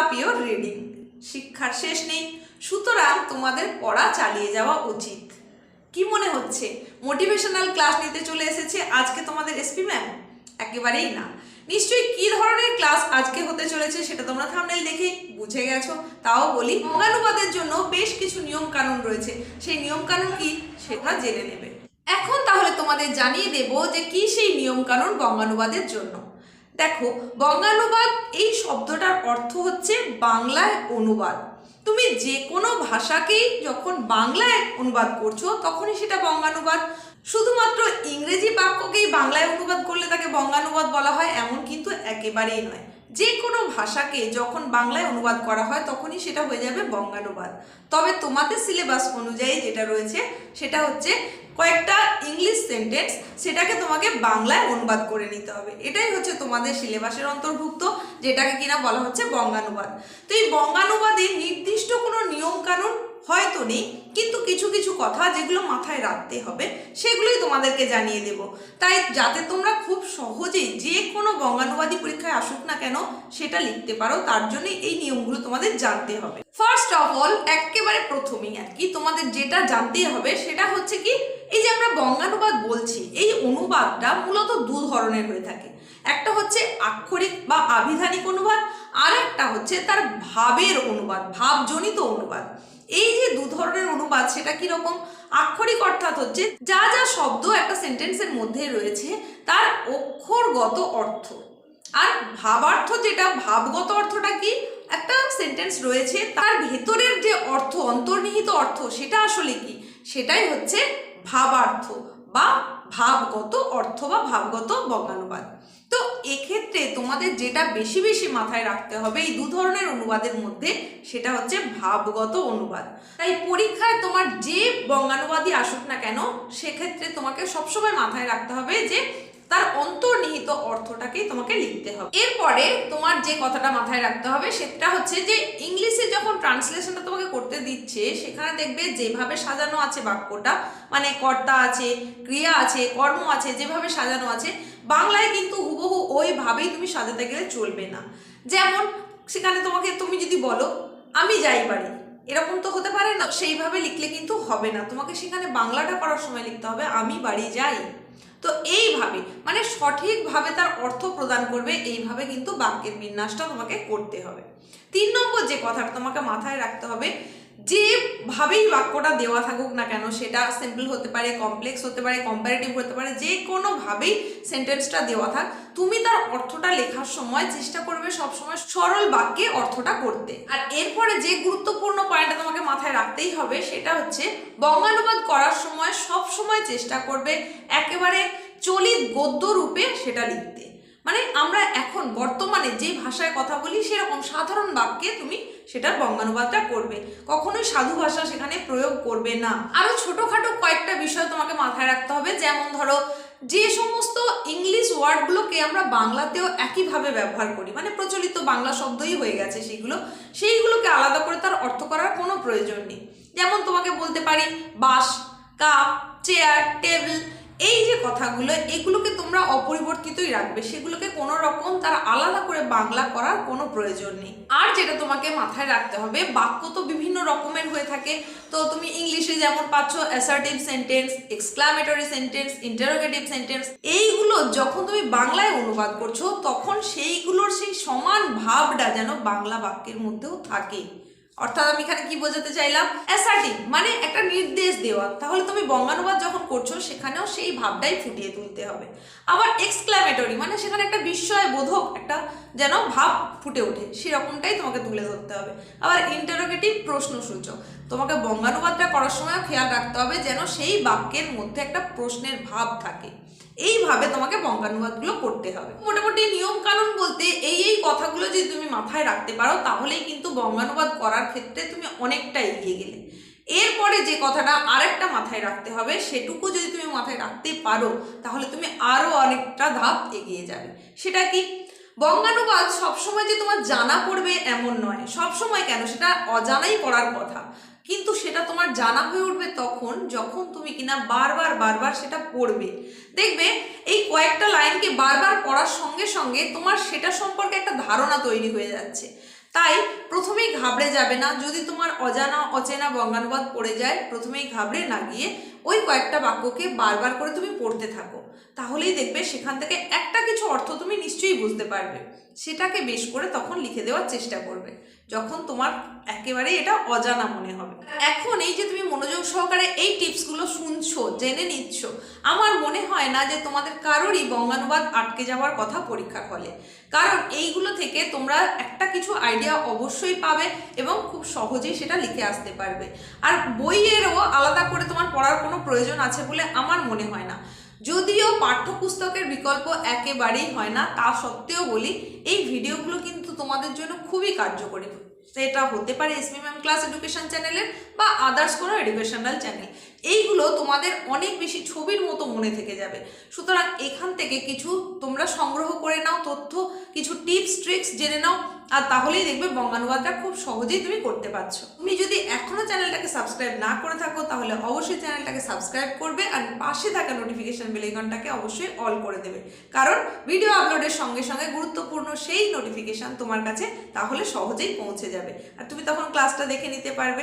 Up your reading শিক্ষার শেষ নেই। সুতরাং তোমাদের পড়া চালিয়ে যাওয়া উচিত। কি মনে হচ্ছে? মোটিভেশনাল ক্লাস নিতে চলে এসেছে আজকে তোমাদের এসপি ম্যাম একেবারেই না। নিশ্চয়ই কি ধরনের ক্লাস আজকে হতে চলেছে সেটা তোমরা থামনেল দেখেই বুঝে গেছো। তাও বলি ভোগানুবাদের জন্য বেশ কিছু নিয়ম কানুন রয়েছে। সেই নিয়ম কানুন কি সেটা জেনে নেবে। এখন তাহলে তোমাদের জানিয়ে দেব যে কি সেই নিয়ম কানুন বঙ্গানুবাদের জন্য। দেখো, বঙ্গানুবাদ, এই শব্দটার অর্থ হচ্ছে বাংলায় অনুবাদ। তুমি যে কোনো ভাষাকেই যখন বাংলায় অনুবাদ করছ, তখনই সেটা বঙ্গানুবাদ। শুধুমাত্র ইংরেজি বাক্যকেই বাংলায় অনুবাদ করলে তাকে বঙ্গানুবাদ বলা হয়, এমন কিন্তু একেবারেই নয়। যে কোনো ভাষাকে যখন বাংলায় অনুবাদ করা হয়, তখনই সেটা হয়ে যাবে বঙ্গানুবাদ। তবে তোমাদের সিলেবাস অনুযায়ী যেটা রয়েছে, সেটা হচ্ছে কয়েকটা ইংলিশ সেন্টেন্স সেটাকে তোমাকে বাংলায় অনুবাদ করে নিতে হবে। এটাই হচ্ছে তোমাদের সিলেবাসের অন্তর্ভুক্ত, যেটাকে কিনা বলা হচ্ছে বঙ্গানুবাদ। তো এই বঙ্গানুবাদে নির্দিষ্ট কোনো নিয়মকানুন হয়তো নেই, কিন্তু কিছু কিছু কথা যেগুলো মাথায় রাখতে হবে, সেগুলোই তোমাদেরকে জানিয়ে দেব। তাই যাতে তোমরা খুব সহজেই যে কোনো বঙ্গানুবাদী পরীক্ষায় আসুক না কেন, সেটা লিখতে পারো। তার জন্য এই নিয়মগুলো তোমাদের জানতে হবে। ফার্স্ট অফ অল একেবারে প্রথমেই আর কি, তোমাদের যেটা জানতেই হবে সেটা হচ্ছে কি, এই যে আমরা বঙ্গানুবাদ বলছি, এই অনুবাদটা মূলত দু ধরনের হয়ে থাকে। একটা হচ্ছে আক্ষরিক বা আবিধানিক অনুবাদ আর একটা হচ্ছে তার ভাবের অনুবাদ, ভাবজনিত অনুবাদ। এই যে দু ধরনের অনুবাদ, সেটা কীরকম? আক্ষরিক অর্থাৎ হচ্ছে যা যা শব্দ একটা সেন্টেন্সের মধ্যে রয়েছে, তার অক্ষরগত অর্থ। আর ভাবার্থ যেটা, ভাবগত অর্থটা কি? একটা সেন্টেন্স রয়েছে, তার ভেতরের যে অর্থ, অন্তর্নিহিত অর্থ, সেটা আসলে কি? সেটাই হচ্ছে ভাবার্থ বা ভাবগত অর্থ বা ভাবগত বঙ্গানুবাদ তো এক্ষেত্রে তোমাদের যেটা বেশি বেশি মাথায় রাখতে হবে, এই দু ধরনের অনুবাদের মধ্যে সেটা হচ্ছে ভাবগত অনুবাদ। তাই পরীক্ষায় তোমার যে বঙ্গানুবাদই আসুক না কেন, সেক্ষেত্রে তোমাকে সবসময় মাথায় রাখতে হবে যে তার অন্তর্নিহিত অর্থটাকেই তোমাকে লিখতে হবে। এরপরে তোমার যে কথাটা মাথায় রাখতে হবে সেটা হচ্ছে যে ইংলিশে যখন ট্রান্সলেশনটা তোমাকে করতে দিচ্ছে, সেখানে দেখবে যেভাবে সাজানো আছে বাক্যটা মানে কর্তা আছে, ক্রিয়া আছে, কর্ম আছে, যেভাবে সাজানো আছে, বাংলায় কিন্তু হুবহু ওইভাবেই তুমি সাজাতে গেলে চলবে না। যেমন সেখানে তোমাকে তুমি যদি বলো, আমি যাই বাড়ি। এরকম তো হতে পারে না। সেইভাবে লিখলে কিন্তু হবে না। তোমাকে সেখানে বাংলাটা করার সময় লিখতে হবে, আমি বাড়ি যাই। তো এইভাবে মানে সঠিকভাবে তার অর্থ প্রদান করবে, এইভাবে কিন্তু বাক্যের বিন্যাসটা তোমাকে করতে হবে। তিন নম্বর যে কথাটা তোমাকে মাথায় রাখতে হবে যেভাবেই বাক্যটা দেওয়া থাকুক না কেন, সেটা সিম্পল হতে পারে কমপ্লেক্স হতে পারে কম্পারেটিভ হতে পারে, যে কোনোভাবেই সেন্টেন্সটা দেওয়া থাক, তুমি তার অর্থটা লেখার সময় চেষ্টা করবে সবসময় সরল বাক্যে অর্থটা করতে। আর এরপরে যে গুরুত্বপূর্ণ পয়েন্টটা তোমাকে মাথায় রাখতেই হবে, সেটা হচ্ছে বঙ্গানুবাদ করার সময় সব সময় চেষ্টা করবে একেবারে চলিত গদ্য রূপে সেটা লিখতে। মানে আমরা এখন বর্তমানে যে ভাষায় কথা বলি, সেরকম সাধারণ বাক্যে তুমি সেটার বঙ্গানুবাদটা করবে। কখনোই সাধু ভাষা সেখানে প্রয়োগ করবে না। আরও ছোটোখাটো কয়েকটা বিষয় তোমাকে মাথায় রাখতে হবে, যেমন ধরো, যে সমস্ত ইংলিশ ওয়ার্ডগুলোকে আমরা বাংলাতেও একইভাবে ব্যবহার করি মানে প্রচলিত বাংলা শব্দই হয়ে গেছে সেগুলো, সেইগুলোকে আলাদা করে তার অর্থ করার কোনো প্রয়োজন নেই। যেমন তোমাকে বলতে পারি বাস কাপ, চেয়ার, টেবিল এই যে কথাগুলো, এগুলোকে তোমরা অপরিবর্তিতই রাখবে। সেগুলোকে কোনো রকম তার আলাদা করে বাংলা করার কোনো প্রয়োজন নেই। আর যেটা তোমাকে মাথায় রাখতে হবে, বাক্য তো বিভিন্ন রকমের হয়ে থাকে। তো তুমি ইংলিশে যেমন পাচ্ছ assertive sentence exclamatory sentence interrogative sentence এইগুলো যখন তুমি বাংলায় অনুবাদ করছ, তখন সেইগুলোর সেই সমান ভাবটা যেন বাংলা বাক্যের মধ্যেও থাকে অর্থাৎ আমি এখানে কি বোঝাতে চাইলাম? অ্যাসার্টিভ মানে একটা নির্দেশ দেওয়া। তাহলে তুমি বঙ্গানুবাদ যখন করছ, সেখানেও সেই ভাবটাই ফুটিয়ে তুলতে হবে। আবার এক্সক্লামেটরি মানে সেখানে একটা বিস্ময় বোধক, একটা যেন ভাব ফুটে ওঠে। সেরকমটাই তোমাকে তুলে ধরতে হবে। আবার ইন্টারোগেটিভ প্রশ্নসূচক, তোমাকে বঙ্গানুবাদটা করার সময় খেয়াল রাখতে হবে যেন সেই বাক্যের মধ্যে একটা প্রশ্নের ভাব থাকে। এইভাবে তোমাকে বঙ্গানুবাদগুলো করতে হবে। মোটামুটি নিয়ম কানুন বলতে এই এই কথাগুলো যদি তুমি মাথায় রাখতে পারো, তাহলেই কিন্তু বঙ্গানুবাদ করার ক্ষেত্রে তুমি অনেকটা এগিয়ে গেলে। এরপরে যে কথাটা আরেকটা মাথায় রাখতে হবে, সেটুকু যদি তুমি মাথায় রাখতে পারো, তাহলে তুমি আরও অনেকটা ধাপ এগিয়ে যাবে। সেটা কি? বঙ্গানুবাদ সবসময় যে তোমার জানা পড়বে এমন নয়। সবসময় কেন? সেটা অজানাই পড়ার কথা। কিন্তু সেটা তোমার জানা হয়ে উঠবে তখন, যখন তুমি কিনা বারবার বারবার সেটা পড়বে। দেখবে, এই কয়েকটা লাইনকে বারবার পড়ার সঙ্গে সঙ্গে তোমার সেটা সম্পর্কে একটা ধারণা তৈরি হয়ে যাচ্ছে। তাই প্রথমেই ঘাবড়ে যাবে না, যদি তোমার অজানা, অচেনা বঙ্গানুবাদ পড়ে যায়, প্রথমেই ঘাবড়ে না গিয়ে ওই কয়েকটা বাক্যকে বারবার করে তুমি পড়তে থাকো। তাহলেই দেখবে সেখান থেকে একটা কিছু অর্থ তুমি নিশ্চয়ই বুঝতে পারবে। সেটাকে বেশ করে তখন লিখে দেওয়ার চেষ্টা করবে। যখন তোমার একেবারে এটা অজানা মনে হবে। এখন এই যে তুমি মনোযোগ সহকারে এই টিপসগুলো শুনছো, জেনে নিচ্ছ, আমার মনে হয় না যে তোমাদের কারোরই বঙ্গানুবাদ আটকে যাওয়ার কথা পরীক্ষার হলে। কারণ এইগুলো থেকে তোমরা একটা কিছু আইডিয়া অবশ্যই পাবে এবং খুব সহজেই সেটা লিখে আসতে পারবে। আর বইয়েরও আলাদা করে তোমার পড়ার কোনো প্রয়োজন আছে বলে আমার মনে হয় না। যদিও পাঠ্যপুস্তকের বিকল্প একেবারেই হয় না, তা সত্ত্বেও বলি, এই ভিডিওগুলো কিন্তু তোমাদের জন্য খুবই কার্যকরী। সেটা হতে পারে এসমি ম্যাম ক্লাস এডুকেশন চ্যানেলের বা আদার্স কোনো এডুকেশনাল চ্যানেল। এইগুলো তোমাদের অনেক বেশি ছবির মতো মনে থেকে যাবে। সুতরাং এখান থেকে কিছু তোমরা সংগ্রহ করে নাও, তথ্য, কিছু টিপস, ট্রিক্স জেনে নাও, আর তাহলেই দেখবে বঙ্গানুবাদটা খুব সহজেই তুমি করতে পারছ। তুমি যদি এখনও চ্যানেলটাকে সাবস্ক্রাইব না করে থাকো, তাহলে অবশ্যই চ্যানেলটাকে সাবস্ক্রাইব করবে আর পাশে থাকা নোটিফিকেশান বেলাইকনটাকে অবশ্যই অল করে দেবে। কারণ ভিডিও আপলোডের সঙ্গে সঙ্গে গুরুত্বপূর্ণ সেই নোটিফিকেশান তোমার কাছে তাহলে সহজেই পৌঁছে যাবে। আর তুমি তখন ক্লাসটা দেখে নিতে পারবে।